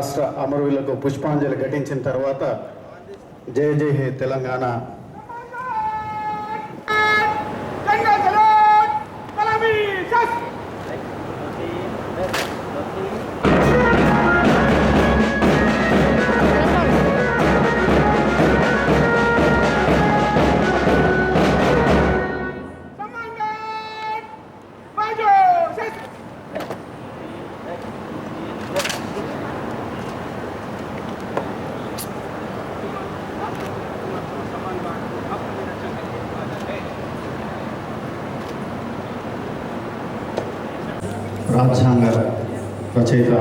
రాష్ట్ర అమరులకు పుష్పాంజలి ఘటించిన తర్వాత జయ జయ హే తెలంగాణ.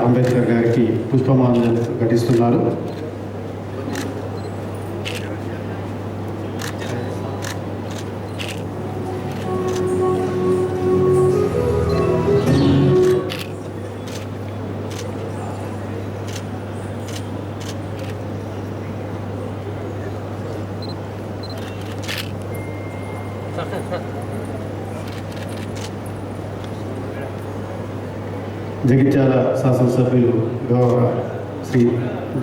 అంబేద్కర్ గారికి పుష్పమాంజలి ఘటిస్తున్నారు. జగిత్యాల శాసనసభ్యులు గౌరవ శ్రీ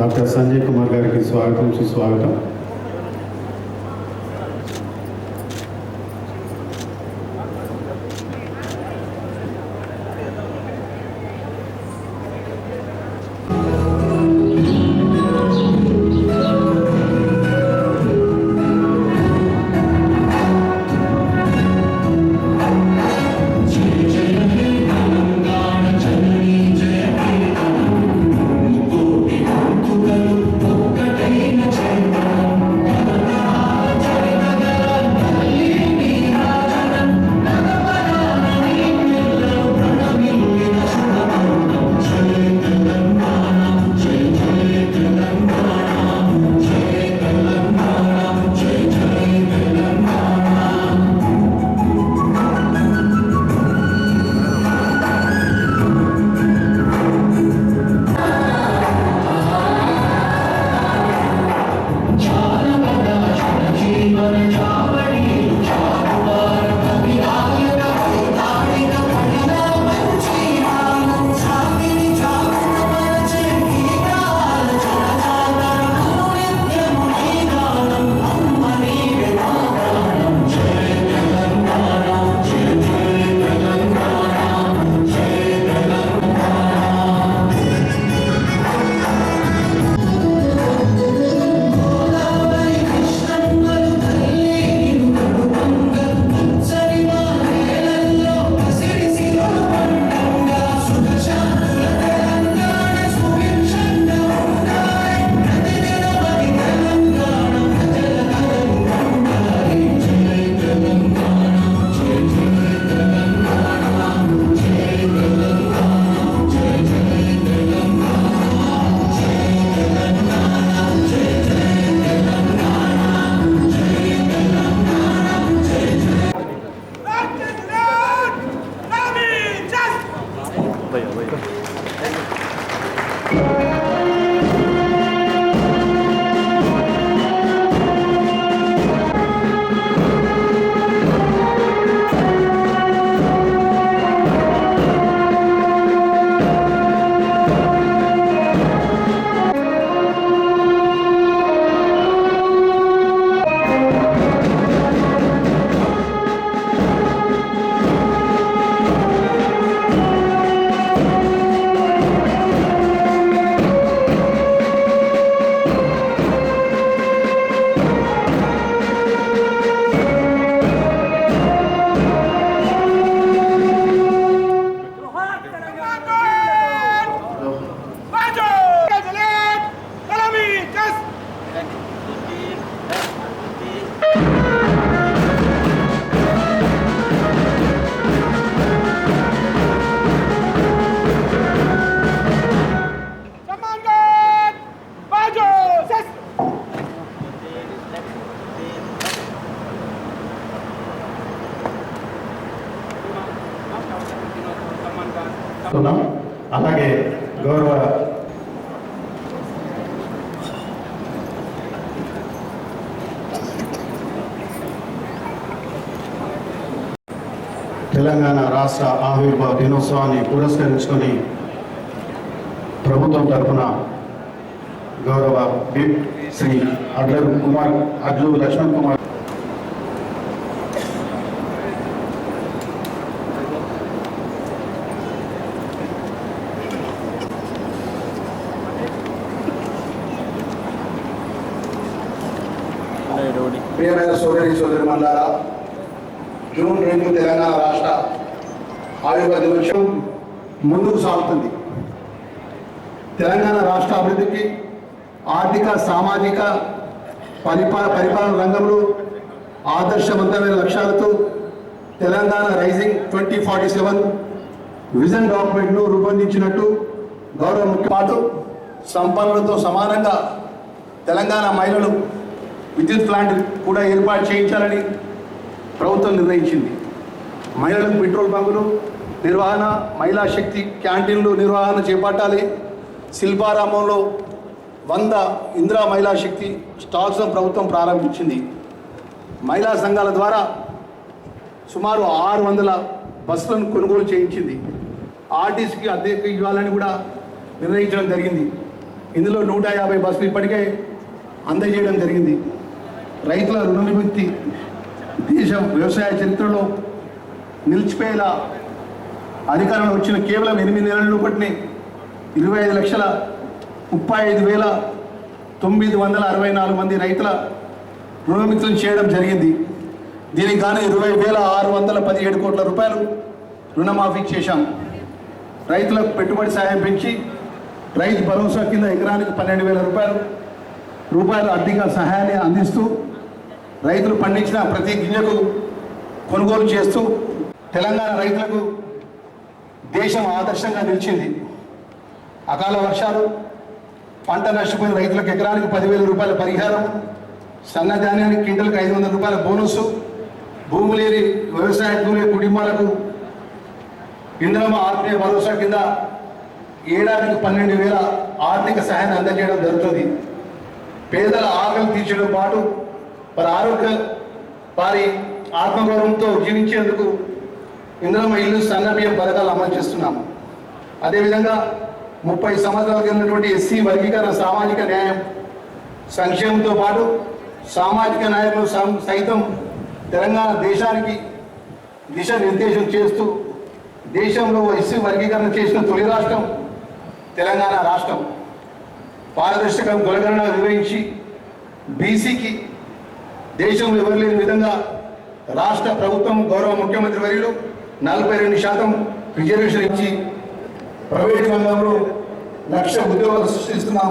డాక్టర్ సంజయ్ కుమార్ గారికి స్వాగతం సుస్వాగతం. తెలంగాణ రాష్ట్ర ఆవిర్భావ దినోత్సవాన్ని పురస్కరించుకొని ప్రభుత్వం తరఫున గౌరవ బిట్ శ్రీ అడ్లరు కుమార్ అడ్లు లక్ష్మణ్ కుమార్. ప్రియమైన సోదరి సోదరి మండల జూన్ రెండు తెలంగాణ రాష్ట్ర ఆవిర్భావ దినోత్సవం ముందుకు సాగుతుంది. తెలంగాణ రాష్ట్ర అభివృద్ధికి ఆర్థిక సామాజిక పరిపా పరిపాలన రంగంలో ఆదర్శవంతమైన లక్ష్యాలతో Telangana rising twenty forty seven vision డాక్యుమెంట్ను రూపొందించినట్టు గౌరవ ముఖ్యపాటు సంపన్నులతో సమానంగా తెలంగాణ మహిళలు విద్యుత్ ప్లాంట్ కూడా ఏర్పాటు చేయించాలని ప్రభుత్వం నిర్ణయించింది. మహిళలకు పెట్రోల్ బంకులు నిర్వహణ మహిళా శక్తి క్యాంటీన్లు నిర్వహణ చేపట్టాలి. శిల్పారామంలో వంద ఇందిరా మహిళా శక్తి స్టాల్స్ను ప్రభుత్వం ప్రారంభించింది. మహిళా సంఘాల ద్వారా సుమారు ఆరు వందల బస్సులను కొనుగోలు చేయించింది. ఆర్టీసీకి అద్దెకు ఇవ్వాలని కూడా నిర్ణయించడం జరిగింది. ఇందులో నూట యాభై బస్సులు ఇప్పటికే అందజేయడం జరిగింది. రైతుల రుణ విముక్తి దేశం వ్యవసాయ చరిత్రలో నిలిచిపోయేలా అధికారంలో వచ్చిన కేవలం ఎనిమిది నెలల్లో పట్టిన ఇరవై ఐదు లక్షల ముప్పై ఐదు వేల తొమ్మిది వందల అరవై నాలుగు మంది రైతుల రుణమిత్రం చేయడం జరిగింది. దీనికి గాను ఇరవై వేల ఆరు వందల పదిహేడు కోట్ల రూపాయలు రుణమాఫీ చేశాం. రైతులకు పెట్టుబడి సాయం పెంచి రైతు భరోసా కింద ఎకరానికి పన్నెండు వేల రూపాయలు రూపాయలు ఆర్థిక సహాయాన్ని అందిస్తూ రైతులు పండించిన ప్రతి గింజకు కొనుగోలు చేస్తూ తెలంగాణ రైతులకు దేశం ఆదర్శంగా నిలిచింది. అకాల వర్షాలు పంట నష్టపోయిన రైతులకు ఎకరానికి పదివేల రూపాయల పరిహారం సన్న ధాన్యానికి క్వింటల్కి ఐదు వందల రూపాయల బోనస్ భూమి లేని వ్యవసాయ కూలే కుటుంబాలకు ఇంద్రమ ఆత్మీయ భరోసా కింద ఏడాదికి పన్నెండు వేల ఆర్థిక సహాయాన్ని అందజేయడం జరుగుతుంది. పేదల ఆకలి తీర్చడం పాటు వారి ఆరోగ్య వారి ఆత్మగౌరవంతో జీవించేందుకు ఇంద్రమ ఇల్లు సన్నబియ్యం పథకాలు అమలు చేస్తున్నాము. అదేవిధంగా ముప్పై సంవత్సరాల కిందటువంటి ఎస్సీ వర్గీకరణ సామాజిక న్యాయం సంక్షేమంతో పాటు సామాజిక నాయకులు సైతం తెలంగాణ దేశానికి దిశ నిర్దేశం చేస్తూ దేశంలో ఎస్సీ వర్గీకరణ చేసిన తొలి రాష్ట్రం తెలంగాణ రాష్ట్రం. పారదర్శకం గొలగణన నిర్వహించి బీసీకి దేశంలో ఎవరు లేని విధంగా రాష్ట్ర ప్రభుత్వం గౌరవ ముఖ్యమంత్రి వర్యులు నలభై రెండు శాతం రిజర్వేషన్ ఇచ్చి ప్రైవేట్ రంగంలో లక్ష ఉద్యోగాలు సృష్టిస్తున్నాం.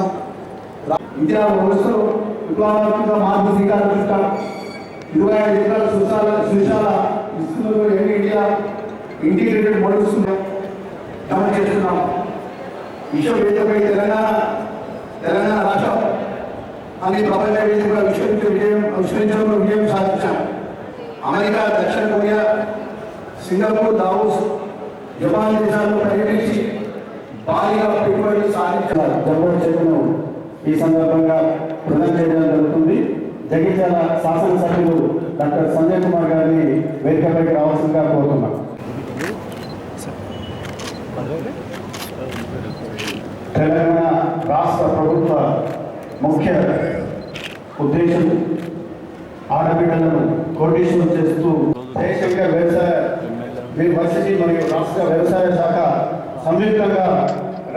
విద్యా వ్యవస్థలో విప్లవాత్మక మార్పు శ్రీకారం చుట్టాం ఇరవై ఐదు ఎకరాల సుశాల సుశాల ఇస్తున్నారు ఎన్ని ఇండియా ఇంటిగ్రేటెడ్ మోడల్స్ అమలు చేస్తున్నాం. విశ్వవేదికపై తెలంగాణ తెలంగాణ రాష్ట్రం అని ప్రపంచ వేదికగా విశ్వవిద్య విజయం విశ్వవిద్యాలయంలో విజయం సాధించాం. అమెరికా దక్షిణ కొరియా సింగపూర్ దావోస్ జపాన్ దేశాల్లో పర్యటించి భారీగా పెట్టుబడులు సాధించారు. జబ్బు చెక్కును ఈ సందర్భంగా ప్రజెంట్ చేయడం జరుగుతుంది. జగిత్యాల శాసనసభ్యులు డాక్టర్ సంజయ్ కుమార్ గారిని వేదికపైకి రావాల్సిందిగా కోరుతున్నాం. తెలంగాణ రాష్ట్ర ప్రభుత్వ ముఖ్య ఉద్దేశం ఆడబిడ్డలను కోటీశ్వరం చేస్తూ దేశంగా వ్యవసాయ యూనివర్సిటీ మరియు రాష్ట్ర వ్యవసాయ శాఖ సంయుక్తంగా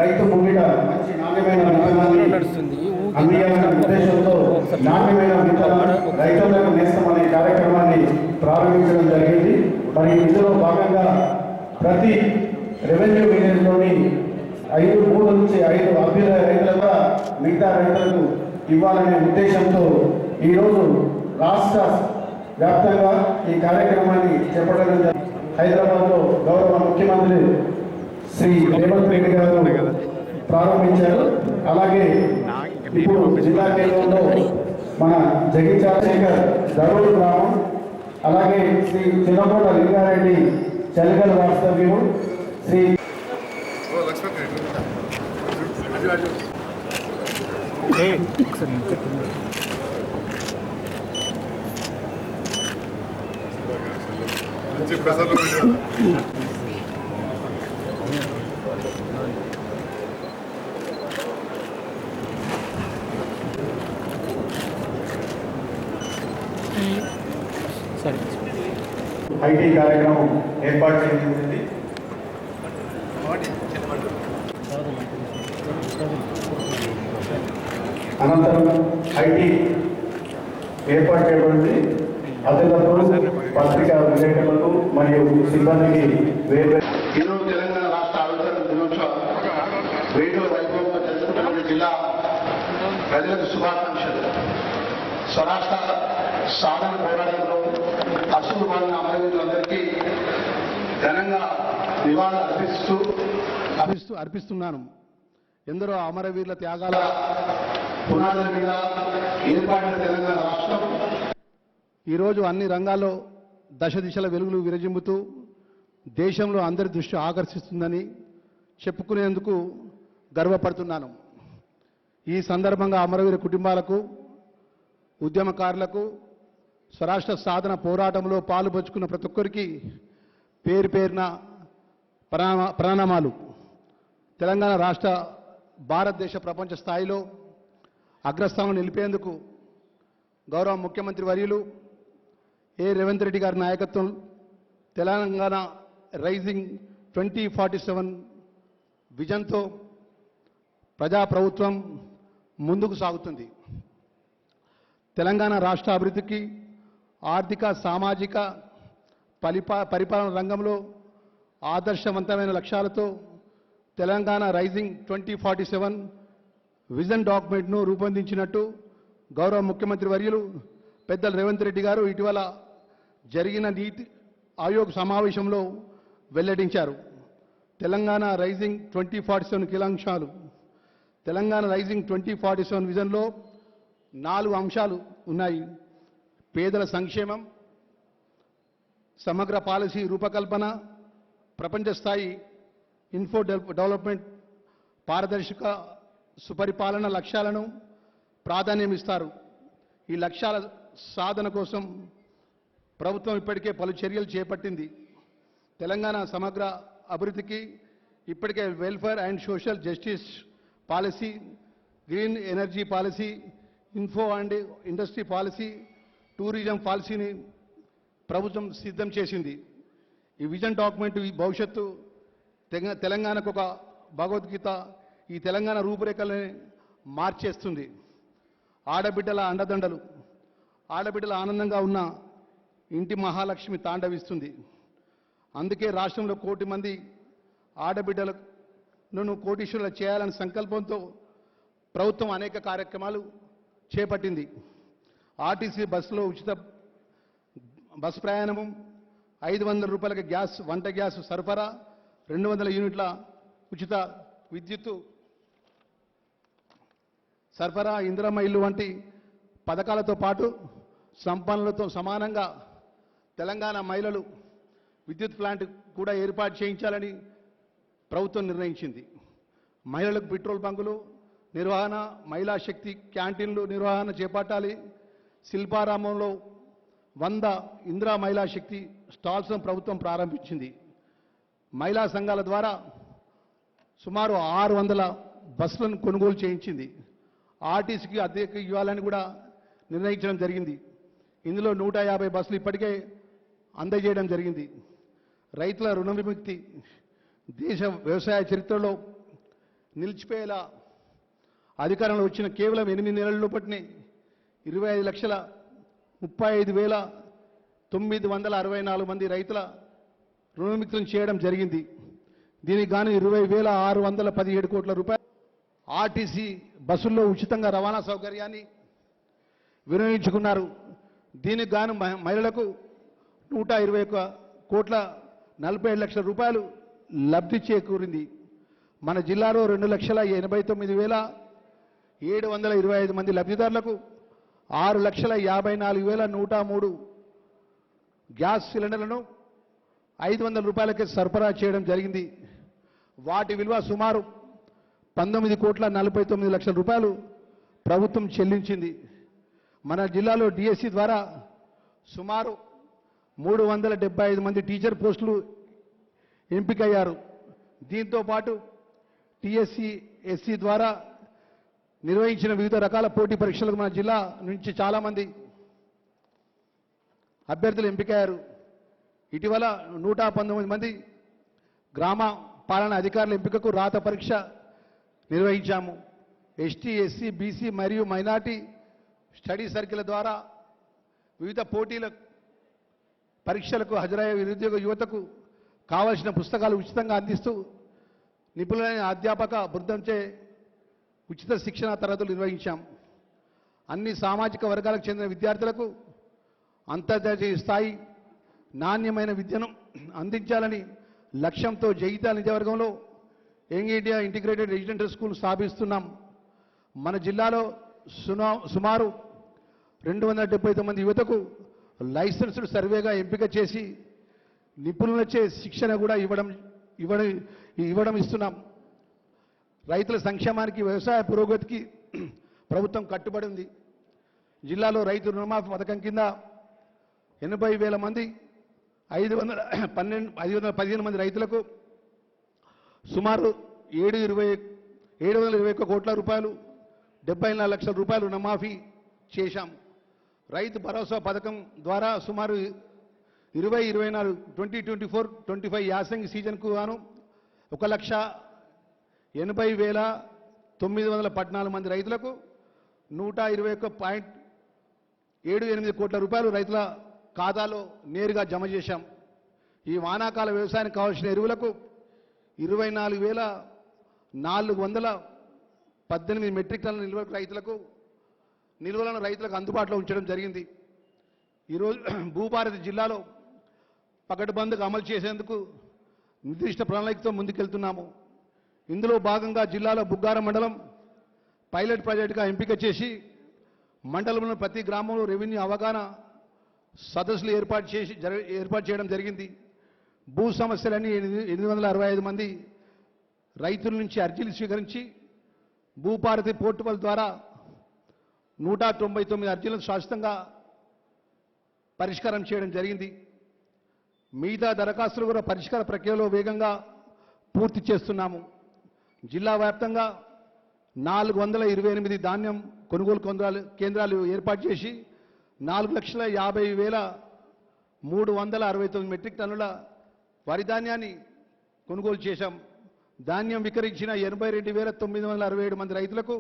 రైతు ముంగిట మంచి నాణ్యమైన విత్తనాన్ని అందియాలనే ఉద్దేశంతో నాణ్యమైన విత్తనాలు రైతులకు నేస్తామనే కార్యక్రమాన్ని ప్రారంభించడం జరిగింది. మరి ఇందులో భాగంగా ప్రతి రెవెన్యూ విలేజ్లోని ఐదు మూడు నుంచి ఐదు అభ్యుదయ రైతులుగా మిగతా రైతులకు ఇవ్వాలనే ఉద్దేశంతో ఈరోజు రాష్ట్ర వ్యాప్తంగా ఈ కార్యక్రమాన్ని చేపట్టడం జరిగింది. హైదరాబాద్లో గౌరవ ముఖ్యమంత్రి శ్రీ రేవంత్ రెడ్డి గారు ప్రారంభించారు. అలాగే ఇప్పుడు జిల్లా కేంద్రంలో మన జగిత్యాశేఖర్ దరూరు గ్రామం అలాగే శ్రీ చిన్నకోట లింగారెడ్డి చలిగల వాస్తవ్యం శ్రీ లక్ష్మీ ప్రజలు ఐటీ కార్యక్రమం ఏర్పాటు చేయబడింది అనంతరం ఐటీ ఏర్పాటు చేయబడింది. అతిథులకు పత్రికా విలేకరులకు మరియు సిబ్బందికి వేరు ఈరోజు తెలంగాణ రాష్ట్ర ఆవిర్భావ దినోత్సవ. వేడుకల వైభవంగా జరుపుకుంటున్న జిల్లా ప్రజలకు శుభాకాంక్షలు. స్వరాష్ట్ర సాధన పోరాటంలో అసలు పాలన అమరవీరులందరికీ ఘనంగా నివాళులు అర్పిస్తూ అర్పిస్తూ అర్పిస్తున్నాను. ఎందరో అమరవీరుల త్యాగాల పునాదుల మీద ఏర్పడిన తెలంగాణ రాష్ట్రం. ఈరోజు అన్ని రంగాల్లో దశ దిశల వెలుగులు విరజిమ్ముతూ దేశంలో అందరి దృష్టి ఆకర్షిస్తుందని చెప్పుకునేందుకు గర్వపడుతున్నాను. ఈ సందర్భంగా అమరవీర కుటుంబాలకు ఉద్యమకారులకు స్వరాష్ట్ర సాధన పోరాటంలో పాలుపంచుకున్న ప్రతి ఒక్కరికి పేరు పేరున ప్రణామ ప్రణామాలు. తెలంగాణ రాష్ట్ర భారతదేశ ప్రపంచ స్థాయిలో అగ్రస్థానం నిలిపేందుకు గౌరవ ముఖ్యమంత్రి వర్యులు ఏ రేవంత్ రెడ్డి గారి నాయకత్వం Telangana rising twenty forty seven విజన్తో ప్రజాప్రభుత్వం ముందుకు సాగుతుంది. తెలంగాణ రాష్ట్ర అభివృద్ధికి ఆర్థిక సామాజిక పరిపా పరిపాలన రంగంలో ఆదర్శవంతమైన లక్ష్యాలతో Telangana rising twenty forty seven vision డాక్యుమెంట్ను రూపొందించినట్టు గౌరవ ముఖ్యమంత్రి వర్యులు పెద్దలు రేవంత్ రెడ్డి గారు ఇటీవల జరిగిన నీతి ఆయోగ్ సమావేశంలో వెల్లడించారు. Telangana rising twenty forty seven కీలాంశాలు Telangana rising twenty forty seven విజన్లో నాలుగు అంశాలు ఉన్నాయి. పేదల సంక్షేమం సమగ్ర పాలసీ రూపకల్పన ప్రపంచ స్థాయి ఇన్ఫో డెవలప్మెంట్ పారదర్శక సుపరిపాలన లక్ష్యాలను ప్రాధాన్యం ఇస్తారు ఈ లక్ష్యాల సాధన కోసం ప్రభుత్వం ఇప్పటికే పలు చర్యలు చేపట్టింది. తెలంగాణ సమగ్ర అభివృద్ధికి ఇప్పటికే welfare and social justice policy green energy policy info and industry policy tourism పాలసీని ప్రభుత్వం సిద్ధం చేసింది. ఈ విజన్ డాక్యుమెంట్ ఈ భవిష్యత్తు తెగ- తెలంగాణకు ఒక భగవద్గీత ఈ తెలంగాణ రూపురేఖల్ని మార్చేస్తుంది. ఆడబిడ్డల అండదండలు ఆడబిడ్డల ఆనందంగా ఉన్న ఇంటి మహాలక్ష్మి తాండవిస్తుంది. అందుకే రాష్ట్రంలో కోటి మంది ఆడబిడ్డలను కోటీశ్వరులు చేయాలనే సంకల్పంతో ప్రభుత్వం అనేక కార్యక్రమాలు చేపట్టింది. ఆర్టీసీ బస్సులో ఉచిత బస్ ప్రయాణము ఐదు వందల రూపాయలకి గ్యాస్ వంట గ్యాస్ సరఫరా రెండు వందల యూనిట్ల ఉచిత విద్యుత్తు సరఫరా ఇందిరమ్మ ఇల్లు వంటి పథకాలతో పాటు సంపన్నులతో సమానంగా తెలంగాణ మహిళలు విద్యుత్ ప్లాంట్ కూడా ఏర్పాటు చేయించాలని ప్రభుత్వం నిర్ణయించింది. మహిళలకు పెట్రోల్ బంకులు నిర్వహణ మహిళా శక్తి క్యాంటీన్లు నిర్వహణ చేపట్టాలి. శిల్పారామంలో వంద ఇందిరా మహిళా శక్తి స్టాల్స్ను ప్రభుత్వం ప్రారంభించింది. మహిళా సంఘాల ద్వారా సుమారు ఆరు వందల బస్సులను కొనుగోలు చేయించింది. ఆర్టీసీకి అద్దెకు ఇవ్వాలని కూడా నిర్ణయించడం జరిగింది. ఇందులో నూట యాభై బస్సులు ఇప్పటికే అందజేయడం జరిగింది. రైతుల రుణ విముక్తి దేశ వ్యవసాయ చరిత్రలో నిలిచిపోయేలా అధికారంలో వచ్చిన కేవలం ఎనిమిది నెలల్లో లోపటినే ఇరవై ఐదు లక్షల ముప్పై ఐదు వేల తొమ్మిది వందల అరవై నాలుగు మంది రైతుల రుణవిముక్తులను చేయడం జరిగింది. దీనికి గాను ఇరవై వేల ఆరు వందల పదిహేడు కోట్ల రూపాయలు ఆర్టీసీ బస్సుల్లో ఉచితంగా రవాణా సౌకర్యాన్ని వినియోగించుకున్నారు. దీనికి గాను మహి- మహిళలకు నూట ఇరవై ఒక్క కోట్ల నలభై ఏడు లక్షల రూపాయలు లబ్ధి చేకూరింది. మన జిల్లాలో రెండు లక్షల ఎనభై తొమ్మిది వేల ఏడు వందల ఇరవై ఐదు మంది లబ్ధిదారులకు ఆరు లక్షల యాభై నాలుగు వేల నూట మూడు గ్యాస్ సిలిండర్లను ఐదు వందల రూపాయలకే సరఫరా చేయడం జరిగింది. వాటి విలువ సుమారు పంతొమ్మిది కోట్ల నలభై తొమ్మిది లక్షల రూపాయలు ప్రభుత్వం చెల్లించింది. మన జిల్లాలో డిఎస్సి ద్వారా సుమారు మూడు వందల డెబ్బై ఐదు మంది టీచర్ పోస్టులు ఎంపికయ్యారు. దీంతో పాటు టిఎస్సి ఎస్సీ ద్వారా నిర్వహించిన వివిధ రకాల పోటీ పరీక్షలకు మన జిల్లా నుంచి చాలామంది అభ్యర్థులు ఎంపికయ్యారు. ఇటీవల నూట పంతొమ్మిది మంది గ్రామ పాలన అధికారుల ఎంపికకు రాత పరీక్ష నిర్వహించాము. ఎస్టీ ఎస్సీ బీసీ మరియు మైనార్టీ స్టడీ సర్కిల్ ద్వారా వివిధ పోటీలకు పరీక్షలకు హాజరయ్యే నిరుద్యోగ యువతకు కావలసిన పుస్తకాలు ఉచితంగా అందిస్తూ నిపుణులైన అధ్యాపక బృందంచే ఉచిత శిక్షణ తరగతులు నిర్వహించాం. అన్ని సామాజిక వర్గాలకు చెందిన విద్యార్థులకు అంతర్జాతీయ స్థాయి నాణ్యమైన విద్యను అందించాలని లక్ష్యంతో Jagtial నిజవర్గంలో young India integrated residential school స్థాపిస్తున్నాం. మన జిల్లాలో సునా సుమారు రెండు వందల డెబ్బై తొమ్మిది యువతకు లైసెన్స్డ్ సర్వేగా ఎంపిక చేసి నిపుణులచే శిక్షణ కూడా ఇవ్వడం ఇవ్వడం ఇవ్వడం ఇస్తున్నాం. రైతుల సంక్షేమానికి వ్యవసాయ పురోగతికి ప్రభుత్వం కట్టుబడి ఉంది. జిల్లాలో రైతు రుణమాఫీ పథకం కింద ఎనభై వేల మంది ఐదు వందల పన్నెండు ఐదు వందల పదిహేను మంది రైతులకు సుమారు ఏడు ఇరవై ఏడు వందల ఇరవై ఒక్క కోట్ల రూపాయలు డెబ్బై నాలుగు లక్షల రూపాయలు రుణమాఫీ చేశాం. రైతు భరోసా పథకం ద్వారా సుమారు ఇరవై ఇరవై నాలుగు twenty twenty four twenty five యాసంగి సీజన్కు గాను ఒక లక్ష ఎనభై వేల తొమ్మిది వందల పద్నాలుగు మంది రైతులకు నూట ఇరవై ఒక్క పాయింట్ ఏడు ఎనిమిది కోట్ల రూపాయలు రైతుల ఖాతాలో నేరుగా జమ చేశాం. ఈ వానాకాల వ్యవసాయానికి కావాల్సిన ఎరువులకు ఇరవై నాలుగు వేల నాలుగు వందల పద్దెనిమిది మెట్రిక్ టన్నుల నిల్వ రైతులకు నిల్వలను రైతులకు అందుబాటులో ఉంచడం జరిగింది. ఈరోజు భూభారతి జిల్లాలో పకడ్బందీగా అమలు చేసేందుకు నిర్దిష్ట ప్రణాళికతో ముందుకెళ్తున్నాము. ఇందులో భాగంగా జిల్లాలో బుగ్గారం మండలం పైలట్ ప్రాజెక్టుగా ఎంపిక చేసి మండలంలో ప్రతి గ్రామంలో రెవెన్యూ అవగాహన సదస్సులు ఏర్పాటు చేసి ఏర్పాటు చేయడం జరిగింది. భూ సమస్యలన్నీ ఎనిమిది ఎనిమిది వందల అరవై ఐదు మంది రైతుల నుంచి అర్జీలు స్వీకరించి భూపారతి పోర్టల్ ద్వారా నూట తొంభై తొమ్మిది అర్జీలను శాశ్వతంగా పరిష్కారం చేయడం జరిగింది. మిగతా దరఖాస్తులు కూడా పరిష్కార ప్రక్రియలో వేగంగా పూర్తి చేస్తున్నాము. జిల్లా వ్యాప్తంగా నాలుగు వందల ఇరవై ఎనిమిది ధాన్యం కొనుగోలు కేంద్రాలు కేంద్రాలు ఏర్పాటు చేసి నాలుగు లక్షల యాభై వేల మూడు వందల అరవై తొమ్మిది మెట్రిక్ టన్నుల వరి ధాన్యాన్ని కొనుగోలు చేశాం. ధాన్యం విక్రయించిన ఎనభై రెండు వేల తొమ్మిది వందల అరవై ఏడు మంది రైతులకు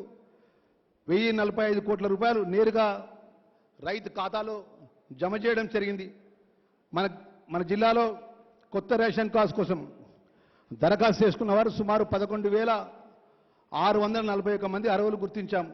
వెయ్యి నలభై ఐదు కోట్ల రూపాయలు నేరుగా రైతు ఖాతాలో జమ చేయడం జరిగింది. మన మన జిల్లాలో కొత్త రేషన్ కార్డ్స్ కోసం దరఖాస్తు చేసుకున్న వారు సుమారు పదకొండు వేల ఆరు వందల నలభై ఒక్క మంది అరవులు గుర్తించాం.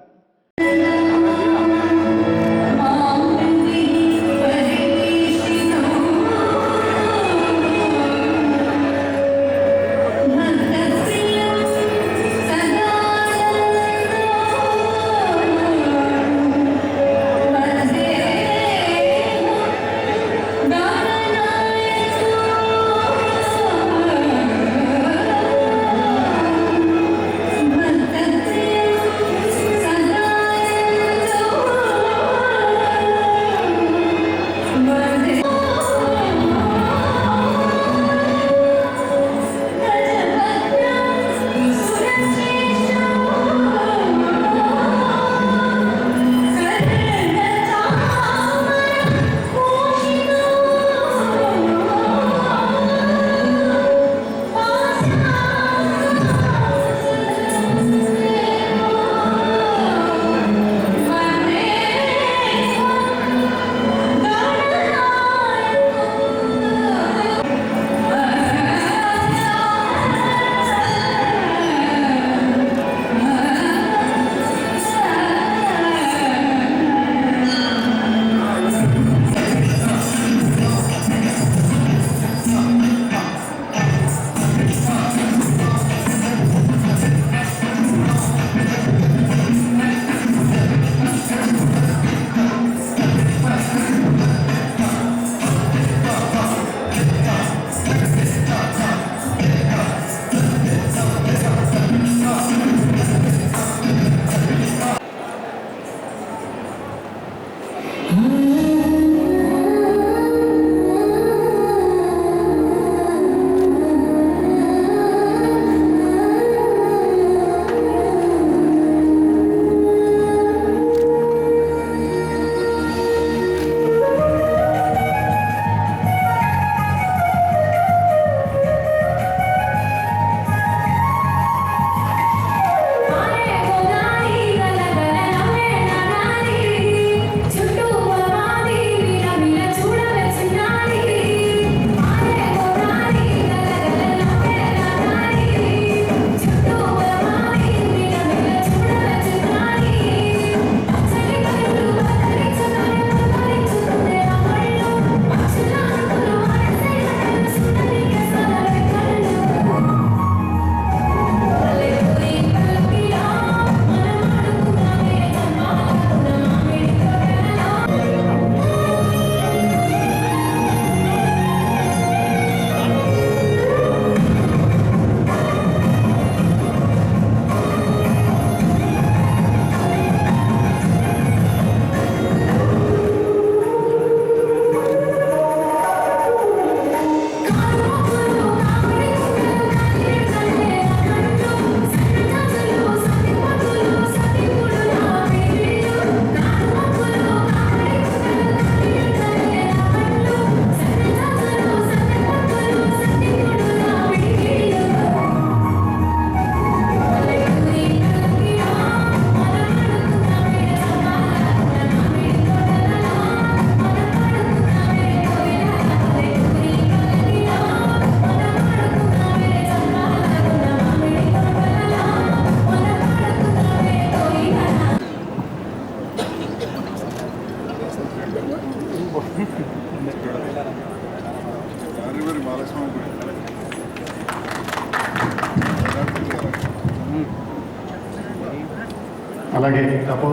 అలాగే తప్ప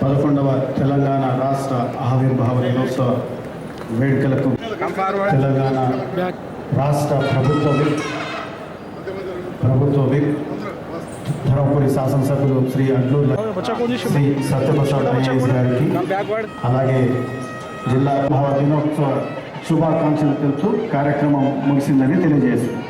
పదకొండవ తెలంగాణ రాష్ట్ర ఆవిర్భావ దినోత్సవ వేడుకలకు తెలంగాణ రాష్ట్ర ప్రభుత్వ విప్ ప్రభుత్వ విప్ ధర్మపురి శాసనసభ్యులు శ్రీ అడ్లూర్ల శ్రీ సత్యప్రసాద్ ఐఏఎస్ గారికి అలాగే జిల్లా భావ దినోత్సవ శుభాకాంక్షలు తెలుపుతూ కార్యక్రమం ముగిసిందని తెలియజేస్తుంది